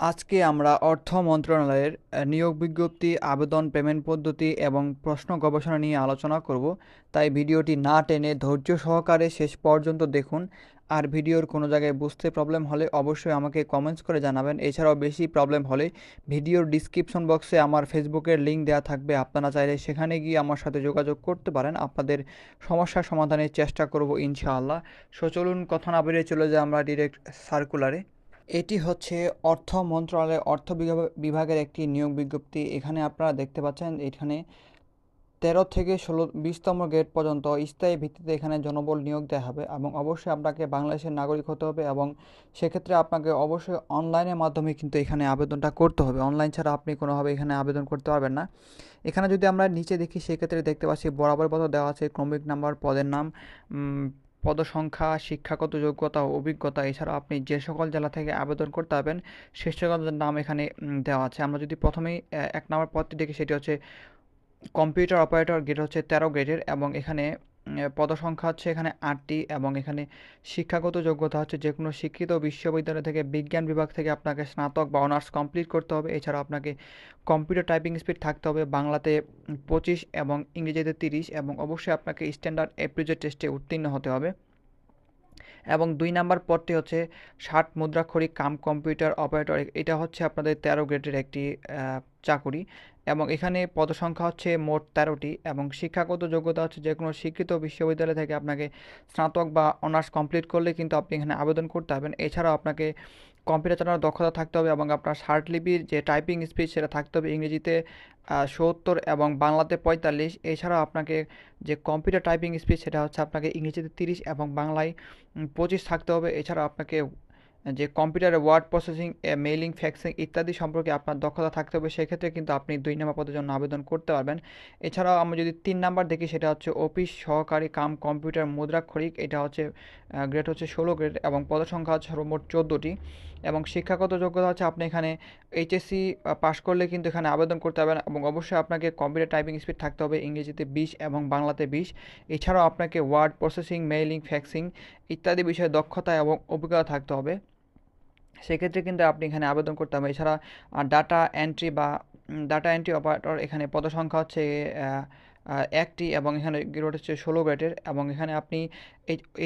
আজকে আমরা অর্থ মন্ত্রণালয়ের নিয়োগ বিজ্ঞপ্তি, আবেদন পেমেন্ট পদ্ধতি এবং প্রশ্ন গবেষণা নিয়ে আলোচনা করব। তাই ভিডিওটি না টেনে ধৈর্য সহকারে শেষ পর্যন্ত দেখুন। আর ভিডিওর কোনো জায়গায় বুঝতে প্রবলেম হলে অবশ্যই আমাকে কমেন্টস করে জানাবেন। এছাড়াও বেশি প্রবলেম হলে ভিডিওর ডিসক্রিপশন বক্সে আমার ফেসবুকের লিঙ্ক দেওয়া থাকবে। আপনারা চাইলে সেখানে গিয়ে আমার সাথে যোগাযোগ করতে পারেন। আপনাদের সমস্যা সমাধানের চেষ্টা করব ইনশাআল্লাহ। সো চলুন কথা না বেরিয়ে চলে যায় আমরা ডিরেক্ট সার্কুলারে এটি হচ্ছে অর্থ মন্ত্রণালয়ের অর্থ বিভাগ- বিভাগের একটি নিয়োগ বিজ্ঞপ্তি। এখানে আপনারা দেখতে পাচ্ছেন এখানে তেরো থেকে ষোলো বিশতম গ্রেড পর্যন্ত স্থায়ী ভিত্তিতে এখানে জনবল নিয়োগ দেওয়া হবে এবং অবশ্যই আপনাকে বাংলাদেশের নাগরিক হতে হবে এবং সেক্ষেত্রে আপনাকে অবশ্যই অনলাইনের মাধ্যমে কিন্তু এখানে আবেদনটা করতে হবে। অনলাইন ছাড়া আপনি কোনোভাবে এখানে আবেদন করতে পারবেন না। এখানে যদি আমরা নিচে দেখি, সেক্ষেত্রে দেখতে পাচ্ছি বরাবর মতো দেওয়া আছে ক্রমিক নাম্বার, পদের নাম পদসংখ্যা, শিক্ষাগত যোগ্যতা ও অভিজ্ঞতা এছাড়া আপনি যে সকল জেলা থেকে আবেদন করতে পারবেন সে সকল নাম এখানে দেওয়া আছে। আমরা যদি প্রথমেই এক নম্বর পদটি দেখি, সেটি হচ্ছে কম্পিউটার অপারেটর গ্রেড হচ্ছে তেরো গ্রেডের এবং এখানে পদসংখ্যা হচ্ছে এখানে আটটি এবং এখানে শিক্ষাগত যোগ্যতা হচ্ছে যে কোনো শিক্ষিত বিশ্ববিদ্যালয় থেকে বিজ্ঞান বিভাগ থেকে আপনাকে স্নাতক বা অনার্স কমপ্লিট করতে হবে। এছাড়া আপনাকে কম্পিউটার টাইপিং স্পিড থাকতে হবে বাংলাতে পঁচিশ এবং ইংরেজিতে তিরিশ এবং অবশ্যই আপনাকে স্ট্যান্ডার্ড অ্যাপ্রিজের টেস্টে উত্তীর্ণ হতে হবে। এবং দুই নাম্বার পদটি হচ্ছে ষাট মুদ্রাক্ষরিক কাম কম্পিউটার অপারেটর। এটা হচ্ছে আপনাদের তেরো গ্রেডের একটি চাকুরি। এবং এখানে পদসংখ্যা হচ্ছে মোট তেরোটি এবং শিক্ষাগত যোগ্যতা হচ্ছে যে কোনো শিক্ষিত বিশ্ববিদ্যালয় থেকে আপনাকে স্নাতক বা অনার্স কমপ্লিট করলে কিন্তু আপনি এখানে আবেদন করতে পারবেন। এছাড়াও আপনাকে কম্পিউটার চালানোর দক্ষতা থাকতে হবে এবং আপনার শার্টলিপির যে টাইপিং স্পিড সেটা থাকতে হবে ইংরেজিতে সত্তর এবং বাংলাতে পঁয়তাল্লিশ। এছাড়াও আপনাকে যে কম্পিউটার টাইপিং স্পিড সেটা হচ্ছে আপনাকে ইংরেজিতে তিরিশ এবং বাংলায় পঁচিশ থাকতে হবে। এছাড়া আপনাকে যে কম্পিউটারে ওয়ার্ড প্রসেসিং মেইলিং ফ্যাক্সিং ইত্যাদি সম্পর্কে আপনার দক্ষতা থাকতে হবে, সেক্ষেত্রে কিন্তু আপনি দুই নম্বর পদের জন্য আবেদন করতে পারবেন। এছাড়াও আমরা যদি তিন নাম্বার দেখি, সেটা হচ্ছে অফিস সহকারী কাম কম্পিউটার মুদ্রাক্ষরিক এটা হচ্ছে গ্রেড হচ্ছে ষোলো গ্রেড এবং পদসংখ্যা হচ্ছে সর্বমোট চোদ্দোটি। এবং শিক্ষাগত যোগ্যতা হচ্ছে আপনি এখানে এইচএসসি পাশ করলে কিন্তু এখানে আবেদন করতে পারবেন এবং অবশ্যই আপনাকে কম্পিউটার টাইপিং স্পিড থাকতে হবে, ইংরেজিতে বিশ এবং বাংলাতে বিশ। এছাড়াও আপনাকে ওয়ার্ড প্রসেসিং মেইলিং ফ্যাক্সিং ইত্যাদি বিষয়ে দক্ষতা এবং অভিজ্ঞতা থাকতে হবে। সেক্ষেত্রে কিন্তু আপনি এখানে আবেদন করতে হবে। এছাড়া ডাটা এন্ট্রি বা ডাটা এন্ট্রি অপারেটর এখানে পদসংখ্যা হচ্ছে একটি এবং এখানে গ্রেড হচ্ছে ষোলো গ্রেডের এবং এখানে আপনি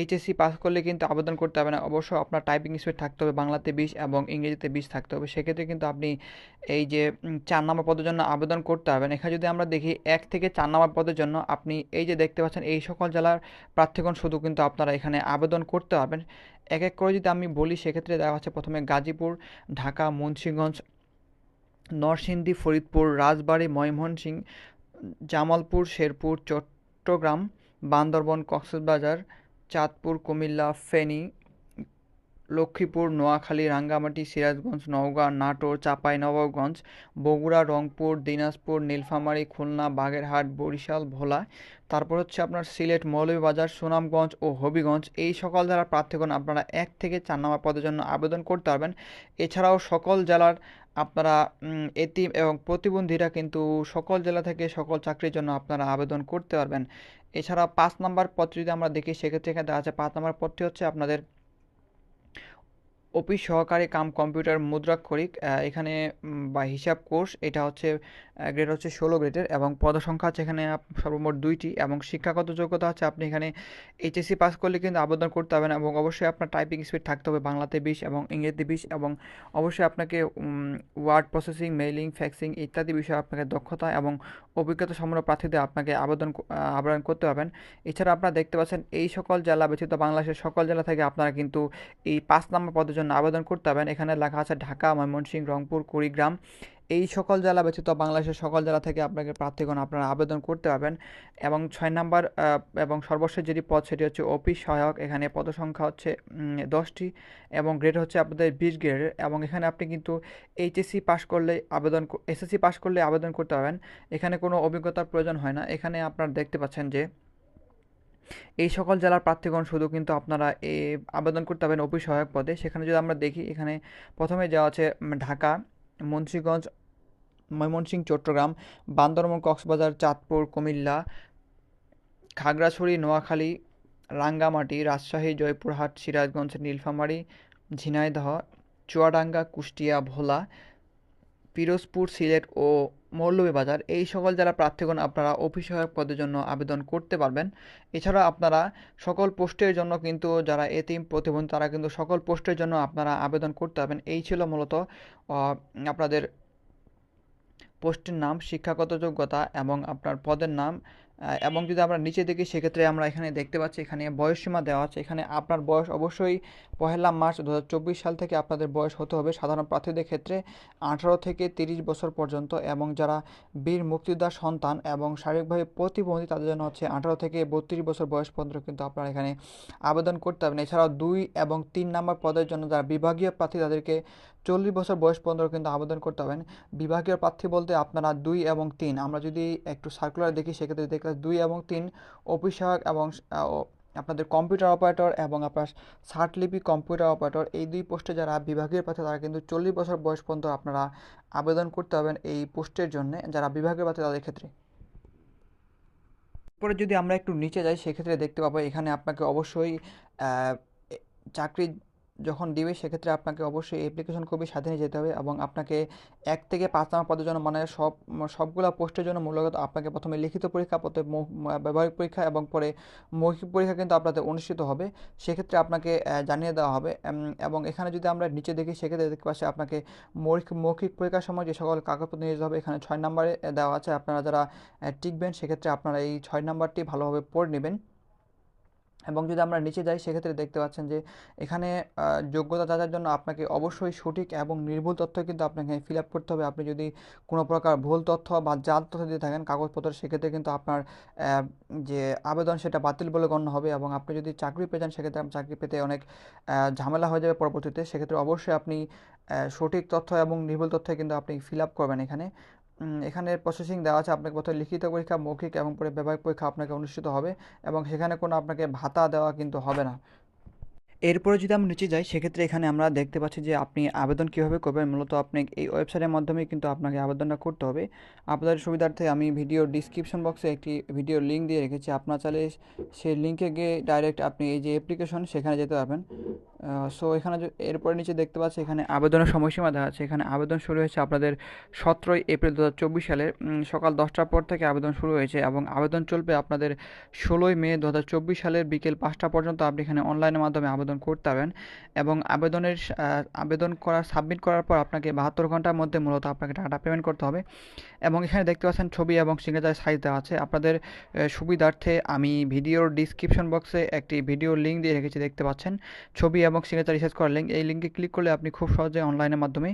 এইচএসসি পাস করলে কিন্তু আবেদন করতে হবে না। অবশ্য আপনার টাইপিং স্পিড থাকতে হবে, বাংলাতে বিশ এবং ইংরেজিতে বিশ থাকতে হবে। সেক্ষেত্রে কিন্তু আপনি এই যে চার নম্বর পদের জন্য আবেদন করতে পারবেন। এখানে যদি আমরা দেখি এক থেকে চার নম্বর পদের জন্য আপনি এই যে দেখতে পাচ্ছেন, এই সকল জেলার প্রার্থীগণ শুধু কিন্তু আপনারা এখানে আবেদন করতে পারবেন। এক এক করে যদি আমি বলি, সেক্ষেত্রে দেখা হচ্ছে প্রথমে গাজীপুর, ঢাকা, মুন্সিগঞ্জ, নরসিংদী, ফরিদপুর, রাজবাড়ী, ময়মনসিংহ জামালপুর, শেরপুর, চট্টগ্রাম, বান্দরবন, কক্সবাজার, চাঁদপুর, কুমিল্লা, ফেনী, লক্ষ্মীপুর, নোয়াখালী, রাঙ্গামাটি, সিরাজগঞ্জ, নওগাঁ, নাটোর চাঁপাইনবাবগঞ্জ বগুড়া, রংপুর, দিনাজপুর, নীলফামারী, খুলনা, বাগেরহাট, বরিশাল, ভোলা। তারপর হচ্ছে আপনার সিলেট, মৌলভীবাজার, সুনামগঞ্জ ও হবিগঞ্জ। এই সকল জেলার প্রার্থীগণ আপনারা এক থেকে চার নম্বর পদের জন্য আবেদন করতে পারবেন। এছাড়াও সকল জেলার আপনারা এতিম এবং প্রতিবন্ধীরা কিন্তু সকল জেলা থেকে সকল চাকরির জন্য আপনারা আবেদন করতে পারবেন। এছাড়া পাঁচ নম্বর পদটি যদি আমরা দেখি, সেক্ষেত্রে এখানে যাচ্ছে পাঁচ নম্বর পদটি হচ্ছে আপনাদের অফিস সহকারী কাম কম্পিউটার মুদ্রাক্ষরিক এখানে বা হিসাব কোর্স এটা হচ্ছে গ্রেড হচ্ছে ষোলো গ্রেডের এবং পদসংখ্যা হচ্ছে এখানে সর্বমোট দুইটি এবং শিক্ষাগত যোগ্যতা হচ্ছে আপনি এখানে এইচএসসি পাস করলে কিন্তু আবেদন করতে হবে না এবং অবশ্যই আপনার টাইপিং স্পিড থাকতে হবে বাংলাতে বিশ এবং ইংরেজিতে বিশ এবং অবশ্যই আপনাকে ওয়ার্ড প্রসেসিং মেইলিং ফ্যাক্সিং ইত্যাদি বিষয়ে আপনাকে দক্ষতা এবং অভিজ্ঞতা সম্পন্ন প্রার্থীদের আপনাকে আবেদন আবেদন করতে পারবেন। এছাড়া আপনারা দেখতে পাচ্ছেন এই সকল জেলা ব্যতীত বাংলাদেশের সকল জেলা থেকে আপনারা কিন্তু এই পাঁচ নম্বর পদের জন্য আবেদন করতে পারবেন। এখানে লেখা আছে ঢাকা, ময়মনসিংহ, রংপুর, কুড়িগ্রাম। এই সকল জেলা ব্যতীত বাংলাদেশের সকল জেলা থেকে আপনাকে প্রার্থীগণ আপনারা আবেদন করতে পারবেন। এবং ছয় নাম্বার এবং সর্বশেষ যেটি পদ সেটি হচ্ছে অফিস সহায়ক। এখানে পদসংখ্যা হচ্ছে দশটি এবং গ্রেড হচ্ছে আপনাদের বিশ গ্রেডের এবং এখানে আপনি কিন্তু এইচএসসি পাশ করলে আবেদন এসএসসি পাশ করলে আবেদন করতে পারবেন। এখানে কোনো অভিজ্ঞতার প্রয়োজন হয় না। এখানে আপনারা দেখতে পাচ্ছেন যে এই সকল জেলার প্রার্থীগণ শুধু কিন্তু আপনারা এ আবেদন করতে পারবেন অফিস সহায়ক পদে। সেখানে যদি আমরা দেখি, এখানে প্রথমে যাওয়া আছে ঢাকা, মুন্সীগঞ্জ ময়মনসিংহ চট্টগ্রাম, বান্দরবন, কক্সবাজার, চাঁদপুর, কুমিল্লা, খাগড়াছড়ি, নোয়াখালী, রাঙ্গামাটি, রাজশাহী, জয়পুরহাট, সিরাজগঞ্জ, নীলফামারী, ঝিনাইদহ, চুয়াডাঙ্গা, কুষ্টিয়া, ভোলা, পিরোজপুর, সিলেট ও মৌলভীবাজার এই সকল জেলা প্রার্থীগণ, আপনারা অফিস সহায়ক পদের জন্য আবেদন করতে পারবেন। এছাড়া আপনারা সকল পোস্টের জন্য কিন্তু যারা এতিম প্রতিবন্ধী, তারা কিন্তু সকল পোস্টের জন্য আপনারা আবেদন করতে পারবেন। এই ছিল মূলত আপনাদের পোস্টের নাম, শিক্ষাগত যোগ্যতা এবং আপনার পদের নাম। এবং যদি আমরা নিচে দেখি সেক্ষেত্রে আমরা এখানে দেখতে পাচ্ছি এখানে বয়সসীমা দেওয়া আছে। এখানে আপনার বয়স অবশ্যই পহেলা মার্চ দু হাজার চব্বিশ সাল থেকে আপনাদের বয়স হতে হবে সাধারণ প্রার্থীদের ক্ষেত্রে আঠারো থেকে তিরিশ বছর পর্যন্ত এবং যারা বীর মুক্তিদার সন্তান এবং শারীরিকভাবে প্রতিবন্ধী তাদের জন্য হচ্ছে আঠারো থেকে বত্রিশ বছর বয়স পর্যন্ত কিন্তু আপনারা এখানে আবেদন করতে পারবেন। এছাড়াও দুই এবং তিন নম্বর পদের জন্য যারা বিভাগীয় প্রার্থী তাদেরকে চল্লিশ বছর বয়স পর্যন্ত কিন্তু আবেদন করতে হবেন বিভাগীয় প্রার্থী বলতে আপনারা দুই এবং তিন। আমরা যদি একটু সার্কুলার দেখি, সেক্ষেত্রে দেখলে দুই এবং তিন অফিস এবং আপনাদের কম্পিউটার অপারেটর এবং আপনার লিপি কম্পিউটার অপারেটর এই দুই পোস্টে যারা বিভাগীয় প্রার্থী, তারা কিন্তু চল্লিশ বছর বয়স পর্যন্ত আপনারা আবেদন করতে হবেন এই পোস্টের জন্য, যারা বিভাগীয় প্রার্থী, তাদের ক্ষেত্রে। পরে যদি আমরা একটু নিচে যাই, সেক্ষেত্রে দেখতে পাবো এখানে আপনাকে অবশ্যই চাকরি যখন দিবে, সেক্ষেত্রে আপনাকে অবশ্যই অ্যাপ্লিকেশন কপি সাথে নিয়ে যেতে হবে এবং আপনাকে এক থেকে পাঁচ নম্বর পদের জন্য মানে সব, সবগুলো পোস্টের জন্য মূলত আপনাকে প্রথমে লিখিত পরীক্ষা পথে ব্যবহারিক পরীক্ষা এবং পরে মৌখিক পরীক্ষা কিন্তু আপনাদের অনুষ্ঠিত হবে। সেক্ষেত্রে আপনাকে জানিয়ে দেওয়া হবে এবং এখানে যদি আমরা নিচে দেখি, সেক্ষেত্রে দেখতে পাচ্ছি আপনাকে মৌখিক মৌখিক পরীক্ষার সময় যে সকল কাগজপত্র নিয়ে যেতে হবে, এখানে ছয় নম্বরে দেওয়া আছে। আপনারা যারা টিকবেন, সেক্ষেত্রে আপনারা এই ছয় নম্বরটি ভালোভাবে পড়ে নেবেন। এবং যদি আমরা নিচে যাই, সেক্ষেত্রে দেখতে পাচ্ছেন যে এখানে যোগ্যতা যাচার জন্য আপনাকে অবশ্যই সঠিক এবং নির্ভুল তথ্য কিন্তু আপনাকে ফিল আপ করতে হবে। আপনি যদি কোনো প্রকার ভুল তথ্য বা জাল তথ্য দিয়ে থাকেন কাগজপত্র সেক্ষেত্রে কিন্তু আপনার যে আবেদন সেটা বাতিল বলে গণ্য হবে এবং আপনি যদি চাকরি পেয়ে যান, সেক্ষেত্রে চাকরি পেতে অনেক ঝামেলা হয়ে যাবে পরবর্তীতে। সেক্ষেত্রে অবশ্যই আপনি সঠিক তথ্য এবং নির্ভুল তথ্য কিন্তু আপনি ফিল আপ করবেন এখানে। এখানে প্রসেসিং দেওয়া আছে, আপনাকে প্রথমে লিখিত পরীক্ষা, মৌখিক এবং পরে ব্যবহারিক পরীক্ষা আপনাকে অনুষ্ঠিত হবে এবং সেখানে কোনো আপনাকে ভাতা দেওয়া কিন্তু হবে না। এরপরে যদি আমরা নিচে যাই, সেক্ষেত্রে এখানে আমরা দেখতে পাচ্ছি যে আপনি আবেদন কীভাবে করবেন। মূলত আপনি এই ওয়েবসাইটের মাধ্যমে কিন্তু আপনাকে আবেদনটা করতে হবে। আপনাদের সুবিধার্থে আমি ভিডিও ডিসক্রিপশন বক্সে একটি ভিডিও লিঙ্ক দিয়ে রেখেছি। আপনার চাইলে সেই লিঙ্কে গিয়ে ডাইরেক্ট আপনি এই যে অ্যাপ্লিকেশন সেখানে যেতে পারবেন। সো এখানে এরপরে নিচে দেখতে পাচ্ছি এখানে আবেদনের সময়সীমা দেওয়া আছে। এখানে আবেদন শুরু হয়েছে আপনাদের সতেরোই এপ্রিল দু সালের সকাল দশটার পর থেকে আবেদন শুরু হয়েছে এবং আবেদন চলবে আপনাদের ষোলোই মে দু হাজার চব্বিশ সালের বিকেল পাঁচটা পর্যন্ত আপনি এখানে অনলাইনের মাধ্যমে আবেদন করতে পারবেন। এবং আবেদনের আবেদন করা, সাবমিট করার পর আপনাকে বাহাত্তর ঘণ্টার মধ্যে মূলত আপনাকে টাকাটা পেমেন্ট করতে হবে। এবং এখানে দেখতে পাচ্ছেন ছবি এবং সিগনেচার সাইজ দেওয়া আছে। আপনাদের সুবিধার্থে আমি ভিডিওর ডিসক্রিপশন বক্সে একটি ভিডিও লিঙ্ক দিয়ে রেখেছি, দেখতে পাচ্ছেন। ছবি এবং সিগনেচার রিসার্চ করার লিঙ্ক এই লিঙ্কে ক্লিক করলে আপনি খুব সহজে অনলাইনের মাধ্যমে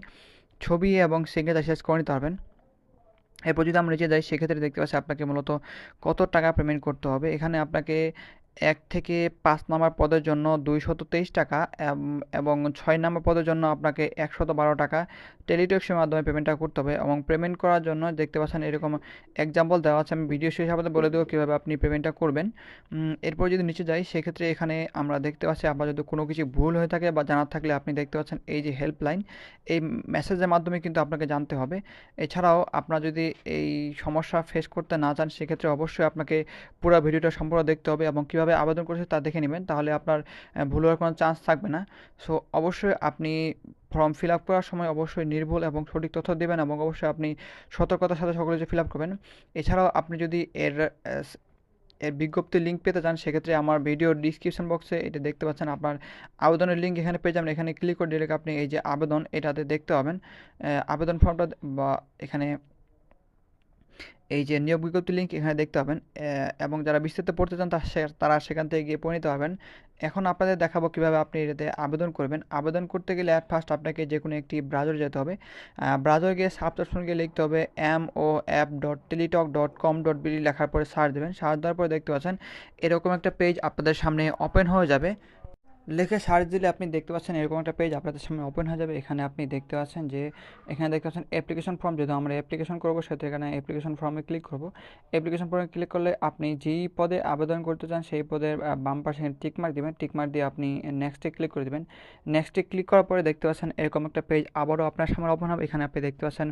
ছবি এবং সিগনেচার রিসার্চ করে নিতে পারবেন। এরপর যদি আমরা নিচে যাই, সেক্ষেত্রে দেখতে পাচ্ছি আপনাকে মূলত কত টাকা পেমেন্ট করতে হবে। এখানে আপনাকে এক থেকে পাঁচ নম্বর পদের জন্য দুইশত তেইশ টাকা এবং ছয় নম্বর পদের জন্য আপনাকে একশত বারো টাকা টেলিটক্সের মাধ্যমে পেমেন্টটা করতে হবে এবং পেমেন্ট করার জন্য দেখতে পাচ্ছেন এরকম এক্সাম্পল দেওয়া আছে। আমি ভিডিও শেষ আপনাদের বলে দেবো কীভাবে আপনি পেমেন্টটা করবেন। এরপর যদি নিচে যাই, সেক্ষেত্রে এখানে আমরা দেখতে পাচ্ছি আপনার যদি কোনো কিছু ভুল হয়ে থাকে বা জানার থাকলে আপনি দেখতে পাচ্ছেন এই যে হেল্পলাইন এই মেসেজের মাধ্যমে কিন্তু আপনাকে জানতে হবে। এছাড়াও আপনার যদি এই সমস্যা ফেস করতে না চান, সেক্ষেত্রে অবশ্যই আপনাকে পুরো ভিডিওটা সম্পূর্ণ দেখতে হবে এবং কীভাবে আবেদন করেছে তা দেখে নেবেন। তাহলে আপনার ভুল হওয়ার কোনো চান্স থাকবে না। সো অবশ্যই আপনি ফর্ম ফিল আপ করার সময় অবশ্যই নির্ভুল এবং সঠিক তথ্য দেবেন এবং অবশ্যই আপনি সতর্কতার সাথে সকলে যে ফিল আপ করবেন। এছাড়াও আপনি যদি এর এর বিজ্ঞপ্তির লিঙ্ক পেতে চান, সেক্ষেত্রে আমার ভিডিও ডিসক্রিপশন বক্সে এটা দেখতে পাচ্ছেন। আপনার আবেদনের লিঙ্ক এখানে পেয়ে যাবেন। এখানে ক্লিক করে ডিরেক্ট আপনি এই যে আবেদন, এটাতে দেখতে পাবেন। আবেদন ফর্মটা বা এখানে এই যে নিয়োগ বিজ্ঞপ্তি লিঙ্ক এখানে দেখতে পাবেন এবং যারা বিস্তারিত পড়তে চান তারা সেখান থেকে গিয়ে পড়ে নিতে পারবেন। এখন আপনাদের দেখাবো কীভাবে আপনি এটাতে আবেদন করবেন। আবেদন করতে গেলে অ্যাট ফার্স্ট আপনাকে যে কোনো একটি ব্রাউজারে যেতে হবে। ব্রাউজার গিয়ে সার্চ অপশন গিয়ে লিখতে হবে M O app dot Teletalk dot com dot BD লেখার পরে সার্চ দেবেন। সার্চ দেওয়ার পরে দেখতে পাচ্ছেন, এরকম একটা পেজ আপনাদের সামনে ওপেন হয়ে যাবে। লিখে সার্চ দিলে আপনি দেখতে পাচ্ছেন এরকম একটা পেজ আপনাদের সামনে ওপেন হয়ে যাবে। এখানে আপনি দেখতে পাচ্ছেন যে, এখানে দেখতে পাচ্ছেন অ্যাপ্লিকেশন ফর্ম যেহেতু আমরা অ্যাপ্লিকেশন করব, সেহেতু এখানে অ্যাপ্লিকেশন ফর্মে ক্লিক করব। অ্যাপ্লিকেশন ফর্মে ক্লিক করলে আপনি যেই পদে আবেদন করতে চান, সেই পদের বাম পাশে টিকমার্ক দিবেন। টিকমার্ক দিয়ে আপনি নেক্সটে ক্লিক করে দেবেন। নেক্সটে ক্লিক করার পরে দেখতে পাচ্ছেন এরকম একটা পেজ আবারও আপনার সামনে ওপেন হবে। এখানে আপনি দেখতে পাচ্ছেন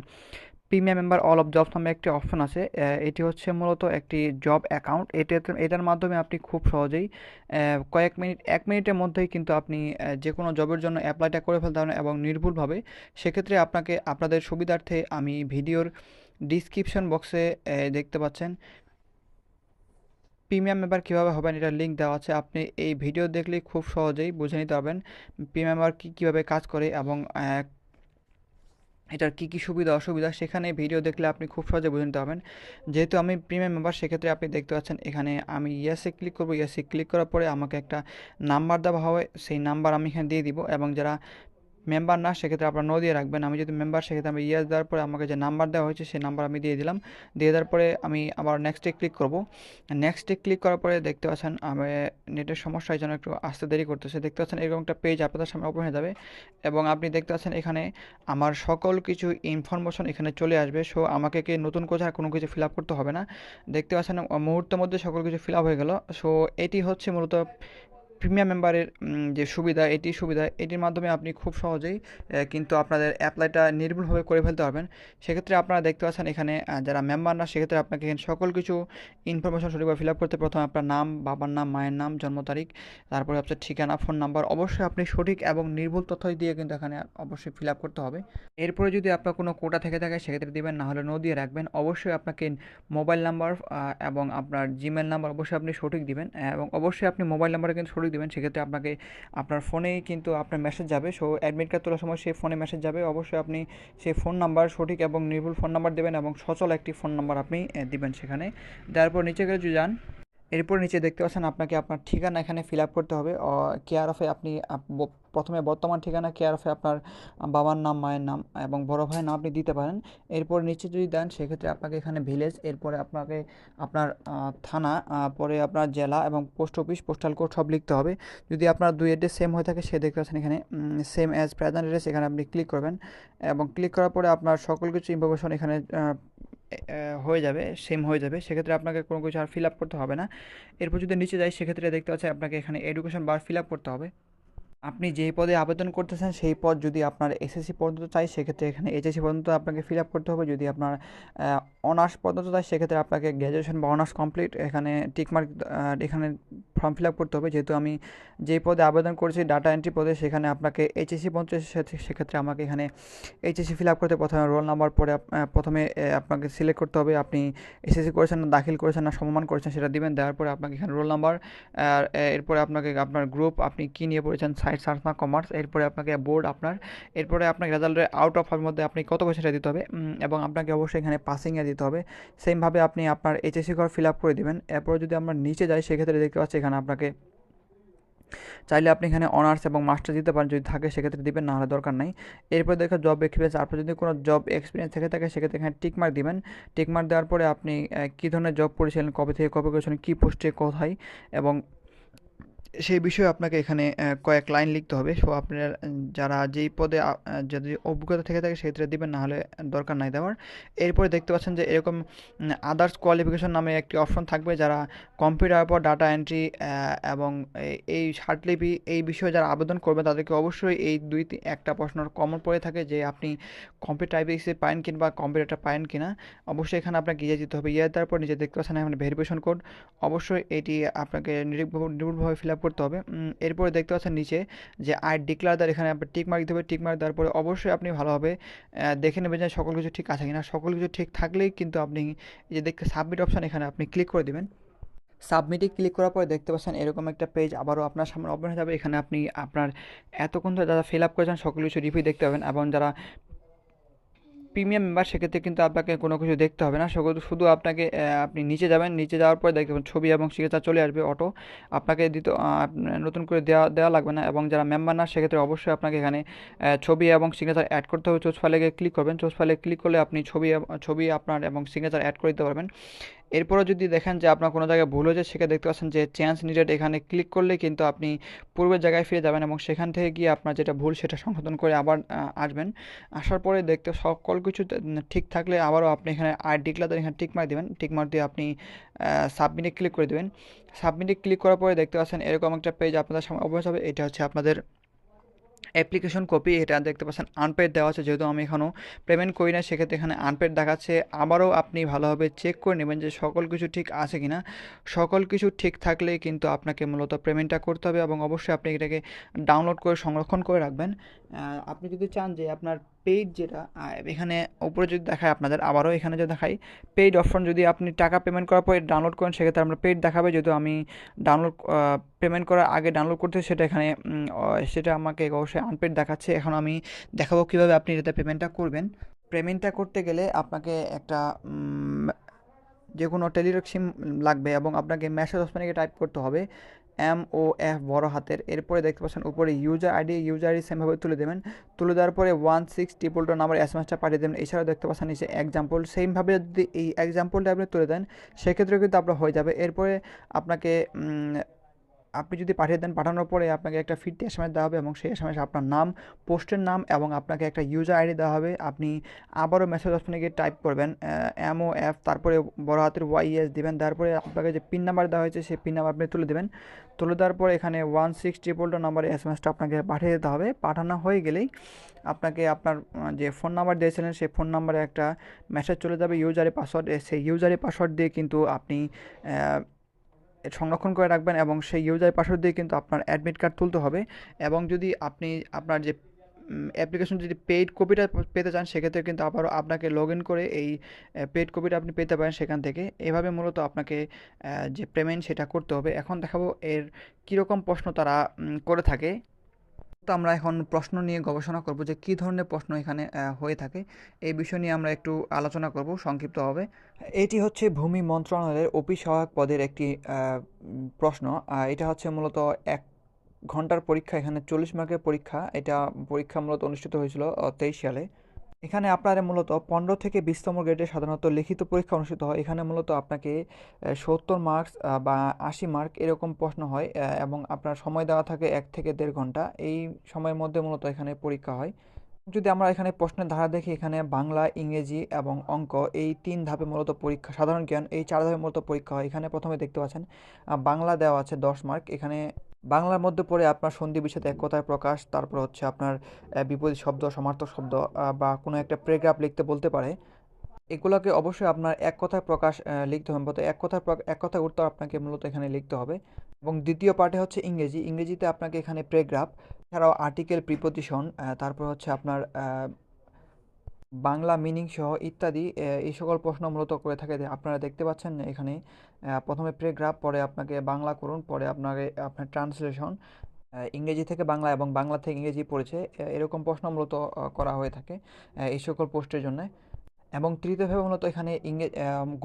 premium member all of jobs নামে একটি অপশন আছে। এটি হচ্ছে মূলত একটি জব অ্যাকাউন্ট এটাতে এটার মাধ্যমে আপনি খুব সহজেই কয়েক মিনিট, এক মিনিটের মধ্যেই কিন্তু আপনি যে কোনো জবের জন্য অ্যাপ্লাইটা করে ফেলতে পারেন এবং নির্ভুলভাবে সেক্ষেত্রে আপনাকে, আপনাদের সুবিধার্থে আমি ভিডিওর ডিসক্রিপশন বক্সে দেখতে পাচ্ছেন। প্রিমিয়াম মেম্বার কীভাবে হবেন এটার লিঙ্ক দেওয়া আছে। আপনি এই ভিডিও দেখলেই খুব সহজেই বুঝে নিতে পারবেন। প্রিমিয়াম মেম্বার কী, কীভাবে কাজ করে এবং এটার কী কী সুবিধা, অসুবিধা সেখানে ভিডিও দেখলে আপনি খুব সহজে বুঝে নিতে পারবেন। যেহেতু আমি প্রিমিয়াম মেম্বার সেক্ষেত্রে আপনি দেখতে পাচ্ছেন এখানে আমি ইয়েসে ক্লিক করব। ইয়েসে ক্লিক করার পরে আমাকে একটা নাম্বার দেওয়া হবে। সেই নাম্বার আমি এখানে দিয়ে দিব এবং যারা মেম্বার না, সেক্ষেত্রে আপনারা নো দিয়ে রাখবেন। আমি যদি মেম্বার সেক্ষেত্রে আমি ইয়েস দেওয়ার পরে আমাকে যে নাম্বার দেওয়া হয়েছে, সেই নাম্বার আমি দিয়ে দিলাম। দিয়ে দেওয়ার পরে আমি আবার নেক্সটে ক্লিক করব। নেক্সটে ক্লিক করার পরে দেখতে পাচ্ছেন, আমি নেটের সমস্যায় যেন একটু আসতে দেরি করতেছে। দেখতে পাচ্ছেন, এরকম একটা পেজ আপনাদের সামনে ওপেন হয়ে যাবে এবং আপনি দেখতে পাচ্ছেন, এখানে আমার সকল কিছু ইনফরমেশন এখানে চলে আসবে। সো আমাকে কি নতুন করে আর কোনো কিছু ফিল আপ করতে হবে না? দেখতে পাচ্ছেন, মুহূর্তের মধ্যে সকল কিছু ফিল আপ হয়ে গেল। সো এটি হচ্ছে মূলত প্রিমিয়াম মেম্বারের যে সুবিধা এটি সুবিধা, এটির মাধ্যমে আপনি খুব সহজেই কিন্তু আপনাদের অ্যাপ্লাইটা নির্ভুলভাবে করে ফেলতে পারবেন। সেক্ষেত্রে আপনারা দেখতে পাচ্ছেন এখানে যারা মেম্বার না, সেক্ষেত্রে আপনাকে এখানে সকল কিছু ইনফরমেশন সঠিকভাবে ফিল আপ করতে প্রথমে আপনার নাম, বাবার নাম, মায়ের নাম, জন্ম তারিখ, তারপরে আপনার ঠিকানা ফোন নাম্বার অবশ্যই আপনি সঠিক এবং নির্ভুল তথ্য দিয়ে কিন্তু এখানে অবশ্যই ফিল আপ করতে হবে। এরপরে যদি আপনার কোনো কোটা থেকে থাকে, সেক্ষেত্রে দিবেন, না হলে নো দিয়ে রাখবেন। অবশ্যই আপনাকে মোবাইল নাম্বার এবং আপনার জিমেল নাম্বার অবশ্যই আপনি সঠিক দিবেন, এবং অবশ্যই আপনি মোবাইল নাম্বারে কিন্তু সঠিক দিবেন, সেক্ষেত্রে আপনাকে আপনার ফোনেই কিন্তু আপনার মেসেজ যাবে। সো অ্যাডমিট কার্ড তোলার সময় সেই ফোনে মেসেজ যাবে। অবশ্যই আপনি সেই ফোন নাম্বার, সঠিক এবং নির্ভুল ফোন নাম্বার দেবেন এবং সচল একটি ফোন নাম্বার আপনি দেবেন সেখানে। তারপর পর নিচে গেলে যদি যান এরপর নিচে দেখতে পাচ্ছেন আপনাকে আপনার ঠিকানা এখানে ফিল আপ করতে হবে। কেয়ার অফে আপনি আপ- প্রথমে বর্তমান ঠিকানা কেয়ার অফে আপনার বাবার নাম, মায়ের নাম এবং বড় ভাইয়ের নাম আপনি দিতে পারেন। এরপর নিচে যদি দেন, সেক্ষেত্রে আপনাকে এখানে ভিলেজ এরপরে আপনাকে আপনার থানা পরে আপনার জেলা এবং পোস্ট অফিস পোস্টাল কোড সব লিখতে হবে। যদি আপনার দুই অ্যাড্রেস সেম হয়ে থাকে, সে দেখতে পাচ্ছেন এখানে সেম অ্যাজ প্রেজেন্ট অ্যাড্রেস এখানে আপনি ক্লিক করবেন এবং ক্লিক করার পরে আপনার সকল কিছু ইনফরমেশন এখানে হয়ে যাবে সেম হয়ে যাবে। সেক্ষেত্রে আপনাকে কোনো কিছু আর ফিল আপ করতে হবে না। এরপর যদি নিচে যাই, সেক্ষেত্রে দেখতে পাচ্ছেন আপনাকে এখানে এডুকেশন বার ফিল আপ করতে হবে। আপনি যেই পদে আবেদন করতেছেন, সেই পদ যদি আপনার এসএসসি পর্যন্ত চাই, সেক্ষেত্রে এখানে এইচএসসি পর্যন্ত আপনাকে ফিল আপ করতে হবে। যদি আপনার অনার্স পর্যন্ত চাই, সেক্ষেত্রে আপনাকে গ্র্যাজুয়েশন বা অনার্স কমপ্লিট এখানে টিকমার্ক এখানে ফর্ম ফিল আপ করতে হবে। যেহেতু আমি যেই পদে আবেদন করেছি ডাটা এন্ট্রি পদে, সেখানে আপনাকে এইচএসসি পর্যন্ত সে- সেক্ষেত্রে আমাকে এখানে এইচএসসি ফিল আপ করতে প্রথমে রোল নাম্বার পরে প্রথমে আপনাকে সিলেক্ট করতে হবে। আপনি এসএসসি করেছেন না, দাখিল করেছেন না, সমমান করেছেন, সেটা দিবেন। দেওয়ার পরে আপনাকে এখানে রোল নাম্বার আর এরপরে আপনাকে আপনার গ্রুপ আপনি কী নিয়ে পড়েছেন সায়েন্স আর্টস না কমার্স এরপরে আপনাকে বোর্ড আপনার, এরপরে আপনাকে রেজাল্টের আউট অফ মধ্যে আপনি কত সেটা দিতে হবে এবং আপনাকে অবশ্যই এখানে পাসিংয়ে দিতে হবে। সেমভাবে আপনি আপনার এইচএসসি ঘর ফিল আপ করে দেবেন। এরপরে যদি আমরা নিচে যাই, সেক্ষেত্রে দেখতে পাচ্ছি এখানে আপনাকে চাইলে আপনি এখানে অনার্স এবং মাস্টার দিতে পারেন যদি থাকে সেক্ষেত্রে দিবেন না হলে দরকার নাই এরপর দেখা জব এক্সপিরিয়েন্স আপনার যদি কোনো জব এক্সপিরিয়েন্স থেকে থাকে সেক্ষেত্রে এখানে টিকমার্ক দিবেন টিকমার্ক দেওয়ার পরে আপনি কী ধরনের জব করেছিলেন কবে থেকে কবে করেছিলেন কী পোস্টে কোথায় এবং সেই বিষয়ে আপনাকে এখানে কয়েক লাইন লিখতে হবে। সো আপনার, যারা যেই পদে যদি অভিজ্ঞতা থেকে থাকে সেক্ষেত্রে দিবেন না হলে দরকার নাই দেওয়ার। এরপরে দেখতে পাচ্ছেন যে এরকম আদার্স কোয়ালিফিকেশন নামে একটি অপশন থাকবে যারা কম্পিউটার পর ডাটা এন্ট্রি এবং এই- শার্টলিপি এই বিষয়ে যারা আবেদন করবে তাদেরকে অবশ্যই এই দুই একটা প্রশ্ন কমন পড়ে থাকে যে আপনি কম্পিউটার টাইপিংসে পায়েন কিংবা কম্পিউটারটা পায়েন কিনা। অবশ্যই এখানে আপনাকে ইয়ে দিতে হবে। ইয়ে দেওয়ার পর নিজে দেখতে পাচ্ছেন এখানে ভেরিফিকেশন কোড অবশ্যই এটি আপনাকে নির্ভুল- নির্ভুলভাবে ফিল আপ করতে হবে। এরপরে দেখতে পাচ্ছেন নিচে যে আই ডিক্লার দ্বার এখানে আপনি টিক মার্ক দিতে হবে। টিক মার্ক দেওয়ার পরে অবশ্যই আপনি ভালোভাবে দেখে নেবেন যে সকল কিছু ঠিক আছে কিনা। সকল কিছু ঠিক থাকলেই কিন্তু আপনি যে দেখতে সাবমিট অপশান এখানে আপনি ক্লিক করে দেবেন। সাবমিটে ক্লিক করার পরে দেখতে পাচ্ছেন এরকম একটা পেজ আবারও আপনার সামনে ওপেন হয়ে যাবে। এখানে আপনি আপনার এতক্ষণ ধরে যারা ফিল আপ করেছেন, সকল কিছু রিভিউ দেখতে পাবেন। এবং যারা প্রিমিয়াম মেম্বার সেক্ষেত্রে কিন্তু আপনাকে কোনো কিছু দেখতে হবে না। শুধু শুধু আপনাকে আপনি নিচে যাবেন। নিচে যাওয়ার পরে দেখবেন ছবি এবং সিগনেচার চলে আসবে অটো আপনাকে দিতে নতুন করে দেওয়া দেওয়া লাগবে না এবং যারা মেম্বার না, সেক্ষেত্রে অবশ্যই আপনাকে এখানে ছবি এবং সিগনেচার অ্যাড করতে হবে। চোজ ফাইলে ক্লিক করবেন। চোজ ফাইলে ক্লিক করলে আপনি ছবি ছবি আপনার এবং সিগনেচার অ্যাড করে দিতে পারবেন। এরপরে যদি দেখেন যে আপনার কোনো জায়গায় ভুল হয়েছে সেখানে দেখতে পাচ্ছেন যে চেঞ্জ নিডেড এখানে ক্লিক করলে কিন্তু আপনি পূর্বের জায়গায় ফিরে যাবেন এবং সেখান থেকে গিয়ে আপনার যেটা ভুল সেটা সংশোধন করে আবার আসবেন। আসার পরে দেখতে সকল কিছু ঠিক থাকলে আবারও আপনি এখানে আই ডিক্লার এখানে টিক মার দেবেন। মার দিয়ে আপনি সাবমিটে ক্লিক করে দেবেন। সাবমিটে ক্লিক করার পরে দেখতে পাচ্ছেন এরকম একটা পেজ আপনাদের সামনে অবশ্য হবে। এটা হচ্ছে আপনাদের অ্যাপ্লিকেশন কপি এটা দেখতে পাচ্ছেন আনপেড দেওয়া আছে, যেহেতু আমি এখনও পেমেন্ট করি না সেক্ষেত্রে এখানে আনপেড দেখাচ্ছে। আবারও আপনি ভালোভাবে চেক করে নেবেন যে সকল কিছু ঠিক আছে কিনা। সকল কিছু ঠিক থাকলে কিন্তু আপনাকে মূলত পেমেন্টটা করতে হবে এবং অবশ্যই আপনি এটাকে ডাউনলোড করে সংরক্ষণ করে রাখবেন। আপনি যদি চান যে আপনার পেইড যেটা এখানে উপরে যদি দেখায় আপনাদের, আবারও এখানে যে দেখাই পেইড অপশন যদি আপনি টাকা পেমেন্ট করার পরে ডাউনলোড করেন, সেক্ষেত্রে আমরা পেইড দেখাবে, যেহেতু আমি ডাউনলোড পেমেন্ট করার আগে ডাউনলোড করতে সেটা এখানে সেটা আমাকে অবশ্যই আনপেড দেখাচ্ছে। এখন আমি দেখাবো কীভাবে আপনি এটাতে পেমেন্টটা করবেন। পেমেন্টটা করতে গেলে আপনাকে একটা যে কোনো টেলিটক সিম লাগবে এবং আপনাকে মেসেজ অপশানে টাইপ করতে হবে এম ও এফ বড় হাতের। এরপরে দেখতে পাচ্ছেন উপরে ইউজার আইডি ইউজার আইডি সেমভাবে তুলে দেবেন। তুলে দেওয়ার পরে one six triple two number S এমএসটা পাঠিয়ে দেবেন। এছাড়াও দেখতে পাচ্ছেন নিচে এক্সাম্পল সেমভাবে যদি এই এক্সাম্পলটা আপনি তুলে দেন সেক্ষেত্রে কিন্তু আপনার হয়ে যাবে। এরপরে আপনাকে আপনি যদি পাঠিয়ে দেন, পাঠানোর পরে আপনাকে একটা ফিরতি এস দেওয়া হবে এবং সেই এস আপনার নাম, পোস্টের নাম এবং আপনাকে একটা ইউজার আইডি দেওয়া হবে। আপনি আবারও মেসেজ অপশনে গিয়ে টাইপ করবেন এম ও এফ তারপরে বড় হাতের ওয়াই এস দিবেন, তারপরে আপনাকে যে পিন নাম্বার দেওয়া হয়েছে, সেই পিন নাম্বার আপনি তুলে দেবেন। তুলে দেওয়ার পর এখানে ওয়ান সিক্স ট্রিপল টু নাম্বারে এস এম এসটা আপনাকে পাঠিয়ে দিতে হবে। পাঠানো হয়ে গেলেই আপনাকে আপনার যে ফোন নাম্বার দিয়েছিলেন, সেই ফোন নাম্বারে একটা মেসেজ চলে যাবে ইউজারে পাসওয়ার্ড সেই ইউজারে পাসওয়ার্ড দিয়ে কিন্তু আপনি সংরক্ষণ করে রাখবেন এবং সেই ইউজার পাসওয়ার্ড দিয়ে কিন্তু আপনার অ্যাডমিট কার্ড তুলতে হবে এবং যদি আপনি আপনার যে অ্যাপ্লিকেশন যদি পেইড কপিটা পেতে চান সেক্ষেত্রে কিন্তু আবারও আপনাকে লগ ইন করে এই পেইড কপিটা আপনি পেতে পারেন সেখান থেকে। এভাবে মূলত আপনাকে যে পেমেন্ট সেটা করতে হবে। এখন দেখাবো এর কীরকম প্রশ্ন তারা করে থাকে। তো আমরা এখন প্রশ্ন নিয়ে গবেষণা করব যে কি ধরনের প্রশ্ন এখানে হয়ে থাকে। এই বিষয় নিয়ে আমরা একটু আলোচনা করব সংক্ষিপ্তভাবে। এটি হচ্ছে ভূমি মন্ত্রণালয়ের অফিস সহায়ক পদের একটি প্রশ্ন। এটা হচ্ছে মূলত এক ঘণ্টার পরীক্ষা, এখানে চল্লিশ মার্কের পরীক্ষা। এটা পরীক্ষা মূলত অনুষ্ঠিত হয়েছিল তেইশ সালে। এখানে আপনার মূলত পনেরো থেকে বিশতম গ্রেডে সাধারণত লিখিত পরীক্ষা অনুষ্ঠিত হয়। এখানে মূলত আপনাকে সত্তর মার্কস বা আশি মার্ক এরকম প্রশ্ন হয় এবং আপনার সময় দেওয়া থাকে এক থেকে দেড় ঘণ্টা। এই সময়ের মধ্যে মূলত এখানে পরীক্ষা হয়। যদি আমরা এখানে প্রশ্নের ধারা দেখি, এখানে বাংলা, ইংরেজি এবং অঙ্ক, এই তিন ধাপে মূলত পরীক্ষা, সাধারণ জ্ঞান, এই চার ধাপে মূলত পরীক্ষা হয়। এখানে প্রথমে দেখতে পাচ্ছেন বাংলা দেওয়া আছে দশ মার্ক এখানে বাংলার মধ্যে পড়ে আপনার সন্ধি বিচ্ছেদ এক কথায় প্রকাশ, তারপর হচ্ছে আপনার বিপরীত শব্দ, সমার্থক শব্দ বা কোনো একটা প্রেগ্রাফ লিখতে বলতে পারে, এগুলোকে অবশ্যই আপনার এক কথায় প্রকাশ লিখতে হবে। মূলত এক কথায় এক কথায় উত্তর আপনাকে মূলত এখানে লিখতে হবে। এবং দ্বিতীয় পার্টে হচ্ছে ইংরেজি। ইংরেজিতে আপনাকে এখানে প্রেগ্রাফ এছাড়াও আর্টিকেল প্রিপোজিশন তারপর হচ্ছে আপনার বাংলা মিনিং সহ ইত্যাদি এই সকল প্রশ্ন মূলত করে থাকে। আপনারা দেখতে পাচ্ছেন এখানে প্রথমে প্রেগ্রাফ পরে আপনাকে বাংলা করুন পরে আপনাকে আপনার ট্রান্সলেশন ইংরেজি থেকে বাংলা এবং বাংলা থেকে ইংরেজি পড়েছে। এরকম প্রশ্ন মূলত করা হয়ে থাকে এই সকল পোস্টের জন্য। এবং তৃতীয়ভাবে মূলত এখানে ইংরেজ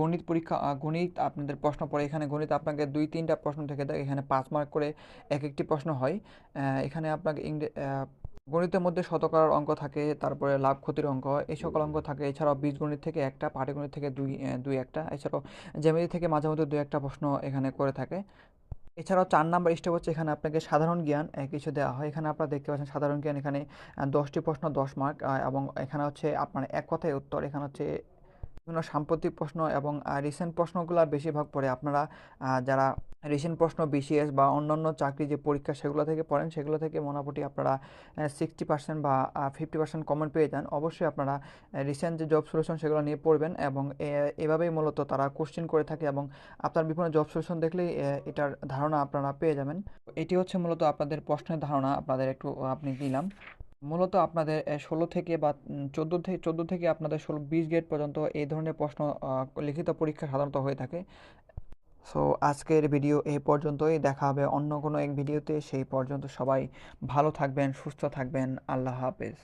গণিত পরীক্ষা গণিত আপনাদের প্রশ্ন পড়ে। এখানে গণিত আপনাকে দুই তিনটা প্রশ্ন থেকে থাকে এখানে পাঁচ মার্ক করে এক একটি প্রশ্ন হয়। এখানে আপনাকে ইংরে আহ, গণিতের মধ্যে শতকরার অঙ্ক থাকে তারপরে লাভ ক্ষতির অঙ্ক এই সকল অঙ্ক থাকে। এছাড়াও বীজগণিত থেকে একটা পাটিগণিত থেকে দুই দুই একটা। এছাড়াও জ্যামিতি থেকে মাঝে মধ্যে দুই একটা প্রশ্ন এখানে করে থাকে। এছাড়াও চার নাম্বার স্টেপ হচ্ছে এখানে আপনাকে সাধারণ জ্ঞান কিছু দেওয়া হয়। এখানে আপনারা দেখতে পাচ্ছেন সাধারণ জ্ঞান এখানে দশটি প্রশ্ন দশ মার্ক এবং এখানে হচ্ছে আপনার এক কথায় উত্তর এখানে হচ্ছে বিভিন্ন সাম্প্রতিক প্রশ্ন এবং রিসেন্ট প্রশ্নগুলো বেশিরভাগ পড়ে। আপনারা যারা রিসেন্ট প্রশ্ন বিসিএস বা অন্যান্য চাকরি যে পরীক্ষা সেগুলো থেকে পড়েন, সেগুলো থেকে মোটামুটি আপনারা সিক্সটি পার্সেন্ট বা ফিফটি পার্সেন্ট কমন পেয়ে যান। অবশ্যই আপনারা রিসেন্ট যে জব সলিউশন সেগুলো নিয়ে পড়বেন এবং এভাবেই মূলত তারা কোশ্চেন করে থাকে এবং আপনার বিভিন্ন জব সলিউশন দেখলেই এটার ধারণা আপনারা পেয়ে যাবেন। এটি হচ্ছে মূলত আপনাদের প্রশ্নের ধারণা। আপনাদের একটু আপনি দিলাম। মূলত আপনাদের ষোলো থেকে বা চোদ্দ থেকে চোদ্দ থেকে আপনাদের ষোলো, বিশ গ্রেড পর্যন্ত এই ধরনের প্রশ্ন লিখিত পরীক্ষা সাধারণত হয়ে থাকে। সো আজকের ভিডিও এই পর্যন্তই। দেখা হবে অন্য কোনো এক ভিডিওতে সেই পর্যন্ত সবাই ভালো থাকবেন, সুস্থ থাকবেন। আল্লাহ হাফেজ।